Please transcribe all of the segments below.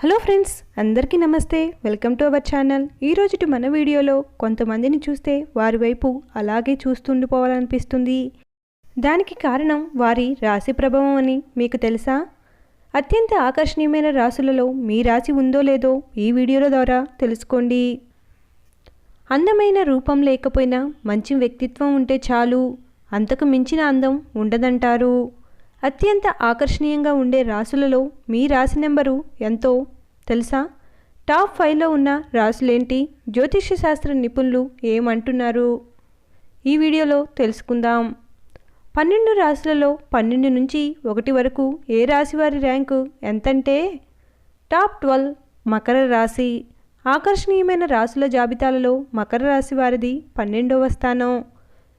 Hello friends అందరికీ నమస్తే. Welcome to our channel. ఈరోజుటి మన వీడియోలో కొంతమందిని చూస్తే వారి వైపు అలాగే చూస్తుండిపోవాలనిపిస్తుంది. దానికి కారణం వారి రాశి ప్రభావం అని మీకు తెలుసా? అత్యంత ఆకర్షణీయమైన రాశులలో మీ రాశి ఉందో లేదో ఈ వీడియోల ద్వారా తెలుసుకోండి. అందమైన రూపం లేకపోయినా మంచి వ్యక్తిత్వం ఉంటే చాలు. అంతకు మించిన అందం ఉండదంటారు. అత్యంత ఆకర్షణీయంగా ఉండే రాసులలో మీ రాశి నెంబరు ఎంతో తెలుసా? టాప్ ఫైవ్లో ఉన్న రాసులేంటి? జ్యోతిష్య శాస్త్ర నిపుణులు ఏమంటున్నారు? ఈ వీడియోలో తెలుసుకుందాం. పన్నెండు రాశులలో పన్నెండు నుంచి ఒకటి వరకు ఏ రాశి వారి ర్యాంకు ఎంతంటే టాప్ ట్వెల్వ్ మకర రాశి. ఆకర్షణీయమైన రాశుల జాబితాలలో మకర రాశి వారిది పన్నెండవ స్థానం.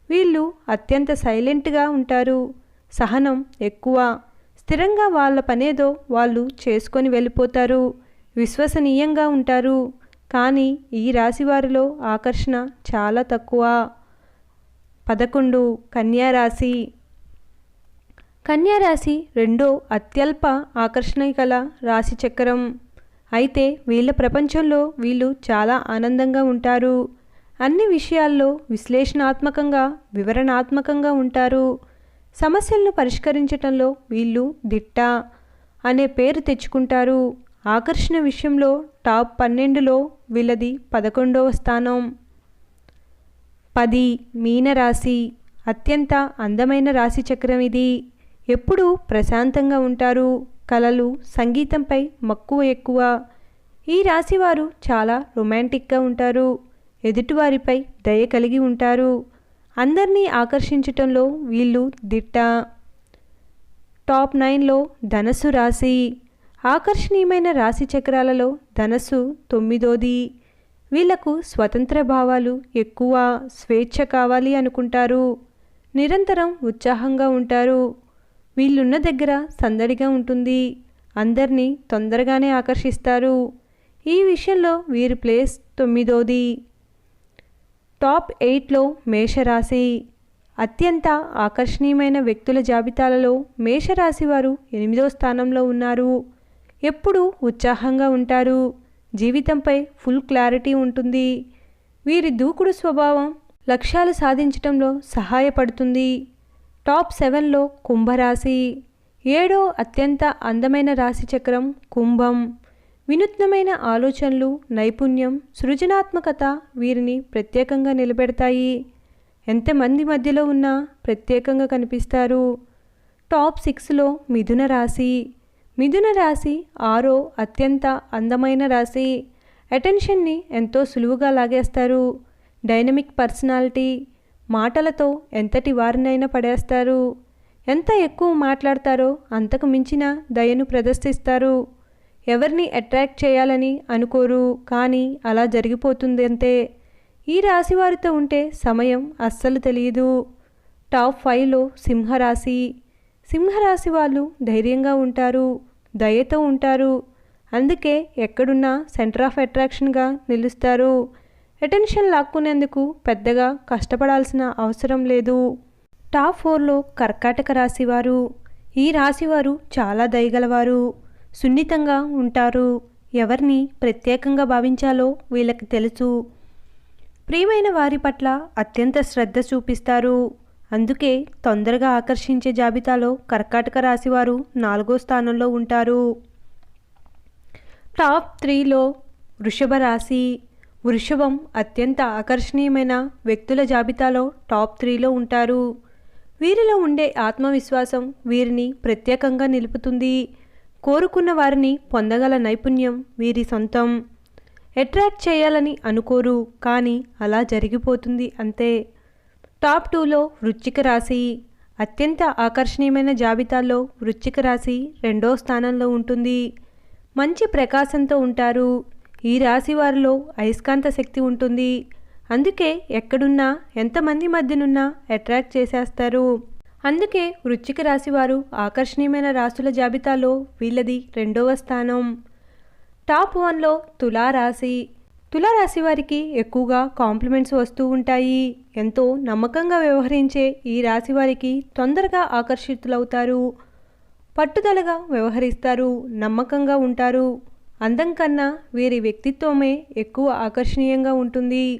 వీళ్ళు అత్యంత సైలెంట్గా ఉంటారు. సహనం ఎక్కువ. స్థిరంగా వాళ్ళ పనేదో వాళ్ళు చేసుకొని వెళ్ళిపోతారు. విశ్వసనీయంగా ఉంటారు. కానీ ఈ రాశి వారిలో ఆకర్షణ చాలా తక్కువ. పదకొండు కన్యారాశి కన్యారాశి రెండో అత్యల్ప ఆకర్షణ గల రాశి చక్రం. అయితే వీళ్ళ ప్రపంచంలో వీళ్ళు చాలా ఆనందంగా ఉంటారు. అన్ని విషయాల్లో విశ్లేషణాత్మకంగా వివరణాత్మకంగా ఉంటారు. సమస్యలను పరిష్కరించటంలో వీళ్ళు దిట్ట అనే పేరు తెచ్చుకుంటారు. ఆకర్షణ విషయంలో టాప్ పన్నెండులో వీళ్ళది పదకొండవ స్థానం. పది మీనరాశి అత్యంత అందమైన రాశి చక్రం ఇది. ఎప్పుడూ ప్రశాంతంగా ఉంటారు. కళలు సంగీతంపై మక్కువ ఎక్కువ. ఈ రాశివారు చాలా రొమాంటిక్గా ఉంటారు. ఎదుటివారిపై దయ కలిగి ఉంటారు. అందరినీ ఆకర్షించటంలో వీళ్ళు దిట్ట. టాప్ నైన్లో ధనస్సు రాశి. ఆకర్షణీయమైన రాశి చక్రాలలో ధనస్సు తొమ్మిదోది. వీళ్ళకు స్వతంత్ర భావాలు ఎక్కువ స్వేచ్ఛ కావాలి అనుకుంటారు. నిరంతరం ఉత్సాహంగా ఉంటారు. వీళ్ళున్న దగ్గర సందడిగా ఉంటుంది. అందరినీ తొందరగానే ఆకర్షిస్తారు. ఈ విషయంలో వీరి ప్లేస్ తొమ్మిదోది. టాప్ ఎయిట్లో మేషరాశి. అత్యంత ఆకర్షణీయమైన వ్యక్తుల జాబితాలలో మేషరాశి వారు ఎనిమిదో స్థానంలో ఉన్నారు. ఎప్పుడూ ఉత్సాహంగా ఉంటారు. జీవితంపై ఫుల్ క్లారిటీ ఉంటుంది. వీరి దూకుడు స్వభావం లక్ష్యాలు సాధించటంలో సహాయపడుతుంది. టాప్ సెవెన్లో కుంభరాశి. ఏడో అత్యంత అందమైన రాశి చక్రం కుంభం. వినూత్నమైన ఆలోచనలు నైపుణ్యం సృజనాత్మకత వీరిని ప్రత్యేకంగా నిలబెడతాయి. ఎంతమంది మధ్యలో ఉన్నా ప్రత్యేకంగా కనిపిస్తారు. టాప్ సిక్స్లో మిథున రాశి. మిథున రాశి ఆరో అత్యంత అందమైన రాశి. అటెన్షన్ని ఎంతో సులువుగా లాగేస్తారు. డైనమిక్ పర్సనాలిటీ మాటలతో ఎంతటి వారినైనా పడేస్తారు. ఎంత ఎక్కువ మాట్లాడతారో అంతకు మించిన దయను ప్రదర్శిస్తారు. ఎవరిని అట్రాక్ట్ చేయాలని అనుకోరు కానీ అలా జరిగిపోతుంది అంతే ఈ రాశివారితో ఉంటే సమయం అస్సలు తెలియదు. టాప్ ఫైవ్లో సింహరాశి. సింహరాశి వాళ్ళు ధైర్యంగా ఉంటారు దయతో ఉంటారు. అందుకే ఎక్కడున్నా సెంటర్ ఆఫ్ అట్రాక్షన్గా నిలుస్తారు. అటెన్షన్ లాక్కునేందుకు పెద్దగా కష్టపడాల్సిన అవసరం లేదు. టాప్ ఫోర్లో కర్కాటక రాశివారు. ఈ రాశివారు చాలా దయగలవారు. సున్నితంగా ఉంటారు. ఎవరిని ప్రత్యేకంగా భావించాలో వీళ్ళకి తెలుసు. ప్రియమైన వారి పట్ల అత్యంత శ్రద్ధ చూపిస్తారు. అందుకే తొందరగా ఆకర్షించే జాబితాలో కర్కాటక రాశివారు నాలుగో స్థానంలో ఉంటారు. టాప్ త్రీలో వృషభ రాశి. వృషభం అత్యంత ఆకర్షణీయమైన వ్యక్తుల జాబితాలో టాప్ త్రీలో ఉంటారు. వీరిలో ఉండే ఆత్మవిశ్వాసం వీరిని ప్రత్యేకంగా నిలుపుతుంది. కోరుకున్న వారిని పొందగల నైపుణ్యం వీరి సొంతం. అట్రాక్ట్ చేయాలని అనుకోరు కానీ అలా జరిగిపోతుంది అంతే. టాప్ టూలో వృచ్చిక రాశి. అత్యంత ఆకర్షణీయమైన జాబితాలో వృచ్చిక రాశి రెండో స్థానంలో ఉంటుంది. మంచి ప్రకాశంతో ఉంటారు. ఈ రాశి వారిలో అయస్కాంత శక్తి ఉంటుంది. అందుకే ఎక్కడున్నా ఎంతమంది మధ్యనున్నా అట్రాక్ట్ చేసేస్తారు. అందుకే వృచ్చిక రాశివారు ఆకర్షణీయమైన రాశుల జాబితాలో వీళ్ళది రెండవ స్థానం. టాప్ వన్లో తులారాశి. తులారాశి వారికి ఎక్కువగా కాంప్లిమెంట్స్ వస్తూ ఉంటాయి. ఎంతో నమ్మకంగా వ్యవహరించే ఈ రాశి వారికి తొందరగా ఆకర్షితులవుతారు. పట్టుదలగా వ్యవహరిస్తారు నమ్మకంగా ఉంటారు. అందం కన్నా వీరి వ్యక్తిత్వమే ఎక్కువ ఆకర్షణీయంగా ఉంటుంది.